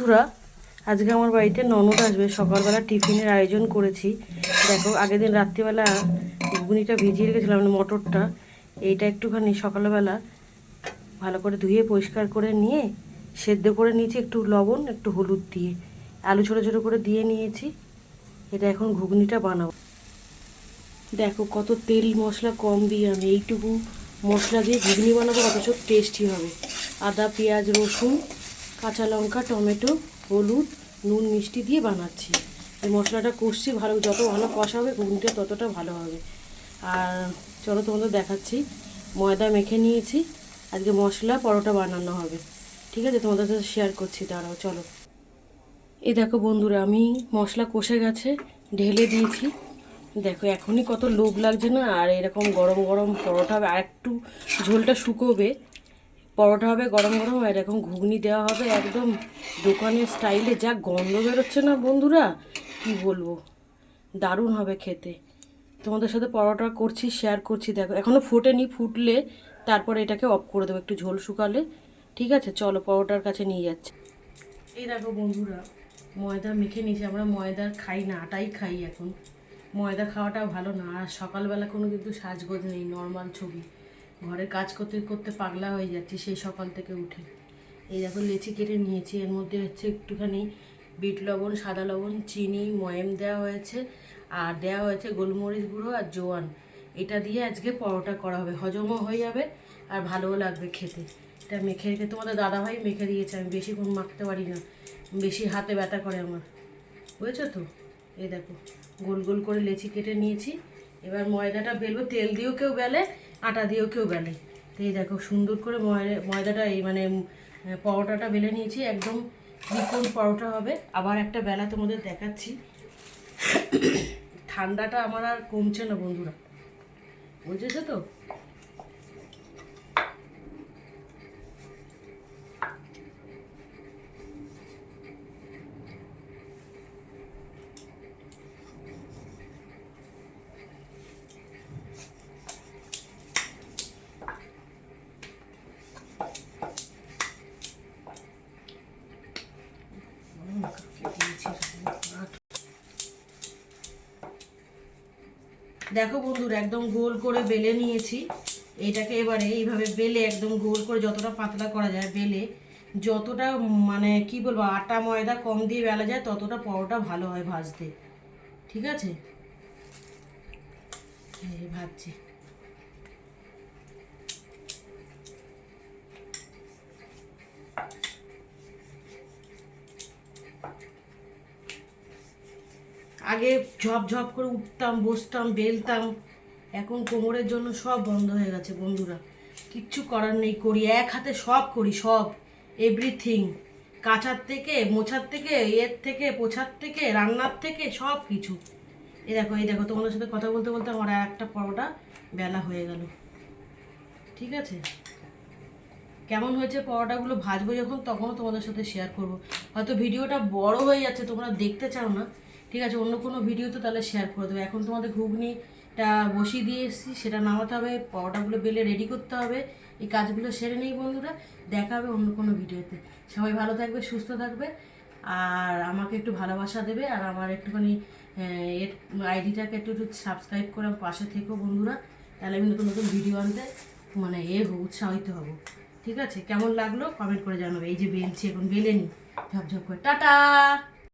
বন্ধুরা, আজকে আমার বাড়িতে ননদ আসবে। সকালবেলা টিফিনের আয়োজন করেছি। দেখো, আগের দিন রাত্রিবেলা ঘুগনিটা ভিজিয়ে রেখেছিলাম মানে মটরটা। এইটা একটুখানি সকালবেলা ভালো করে ধুয়ে পরিষ্কার করে নিয়ে, সেদ্ধ করে নিয়েছি একটু লবণ, একটু হলুদ দিয়ে। আলু ছোটো ছোটো করে দিয়ে নিয়েছি। এটা এখন ঘুগনিটা বানাবো। দেখো, কত তেল মশলা কম দিয়ে আমি এইটুকু মশলা দিয়ে ঘুগনি বানাবো, অথচ টেস্টি হবে। আদা, পেঁয়াজ, রসুন কাঁচা লঙ্কা, টমেটো, হলুদ, নুন, মিষ্টি দিয়ে বানাচ্ছি। এই মশলাটা কষছি ভালো, যত ভালো কষা হবে ঘুগনিটা ততটা ভালো হবে। আর চলো তোমাদের দেখাচ্ছি। ময়দা মেখে নিয়েছি। আজকে মশলা পরোটা বানানো হবে। ঠিক আছে? তোমাদের সাথে শেয়ার করছি। দাঁড়াও, চলো। এই দেখো বন্ধুরা, আমি মশলা কষে গেছে, ঢেলে দিয়েছি। দেখো, এখনই কত লোভ লাগছে না? আর এরকম গরম গরম পরোটা, আর একটু ঝোলটা শুকোবে। পরোটা হবে, গরম গরম, আর এরকম ঘুগনি দেওয়া হবে একদম দোকানের স্টাইলে। যা গন্ধ বেরোচ্ছে না বন্ধুরা, কি বলব? দারুণ হবে খেতে। তোমাদের সাথে পরোটা করছি শেয়ার করছি, দেখো। এখনও ফোটেনি, ফুটলে তারপরে এটাকে অফ করে দেবো, একটু ঝোল শুকালে। ঠিক আছে? চলো, পরোটার কাছে নিয়ে যাচ্ছি। এই দেখো বন্ধুরা, ময়দা মেখে নিয়েছি, আমরা ময়দা খাই না, আটাই খাই এখন। ময়দা খাওয়াটা ভালো না, আর সকালবেলা কোনো কিন্তু সাজগোজ নেই নর্মাল ছবি। ঘরের কাজ করতে করতে পাগলা হয়ে যাচ্ছি সেই সকাল থেকে উঠে। এই দেখো লেচি কেটে নিয়েছি, এর মধ্যে হচ্ছে একটুখানি বিট লবণ, সাদা লবণ, চিনি, ময়েম দেওয়া হয়েছে, আর দেওয়া হয়েছে গোলমরিচ গুঁড়ো আর জোয়ান। এটা দিয়ে আজকে পরোটা করা হবে। হজমও হয়ে যাবে আর ভালোও লাগবে খেতে। এটা মেখে রেখে তোমাদের দাদাভাই মেখে দিয়েছে, আমি বেশিক্ষণ মাখতে পারি না। বেশি হাতে ব্যথা করে আমার। বুঝেছ তো? এই দেখো, গোল গোল করে লেচি কেটে নিয়েছি। এবার ময়দাটা বেলবো, তেল দিয়েও কেউ বেলে আটা দিয়েও কেউ বেলে। তো এই দেখো, সুন্দর করে ময়- ময়দাটা এই মানে পরোটাটা বেলে নিয়েছি, একদম ত্রিকোণ পরোটা হবে। আবার একটা বেলা তোমাদের দেখাচ্ছি। ঠান্ডাটা আমার আর কমছে না বন্ধুরা। বুঝেছ তো? দেখো বন্ধুরা, একদম গোল করে বেলে নিয়েছি। এটাকে এবারে এইভাবে বেলে একদম গোল করে যতটা পাতলা করা যায় বেলে। যতটা মানে কি বলব, আটা, ময়দা কম দিয়ে বেলা যায়, ততটা পরোটা ভালো হয় ভাজতে। ঠিক আছে? ভাজছি। আগে ঝপ ঝপ করে উঠতাম, বসতাম, বেলতাম। এখন কোমরের জন্য সব বন্ধ হয়ে গেছে বন্ধুরা। কিচ্ছু করার নেই, করি এক হাতে সব করি, সব। এভরিথিং কাচার থেকে, মোছার থেকে এর থেকে, পোছার থেকে, রান্নার থেকে, সব কিছু। এ দেখো, এই দেখো, তোমাদের সাথে কথা বলতে বলতে আমার একটা পরোটা বেলা হয়ে গেল। ঠিক আছে? কেমন হয়েছে পরোটাগুলো ভাজবো যখন, তখনও তোমাদের সাথে শেয়ার করব। হয়তো ভিডিওটা বড় হয়ে যাচ্ছে, তোমরা দেখতে চাও না। ঠিক আছে, অন্য কোনো ভিডিও তো তাহলে শেয়ার করে দেবো। এখন তোমাদের ঘুগনিটা বসিয়ে দিয়ে এসেছি, সেটা নামাতে হবে, পরোটাগুলো বেলে রেডি করতে হবে। এই কাজগুলো সেরে নেই বন্ধুরা, দেখা হবে অন্য কোনো ভিডিওতে সবাই ভালো থাকবে, সুস্থ থাকবে, আর আমাকে একটু ভালোবাসা দেবে, আর আমার একটুখানি এর আইডিটাকে একটু একটু সাবস্ক্রাইব করে পাশে থেকো বন্ধুরা। তাহলে আমি নতুন নতুন ভিডিও আনতে মানে এ উৎসাহিত হব। ঠিক আছে? কেমন লাগল? কমেন্ট করে জানাবে। এই যে বেলছি, এখন বেলে নি। ঝপঝপ করে। টাটা!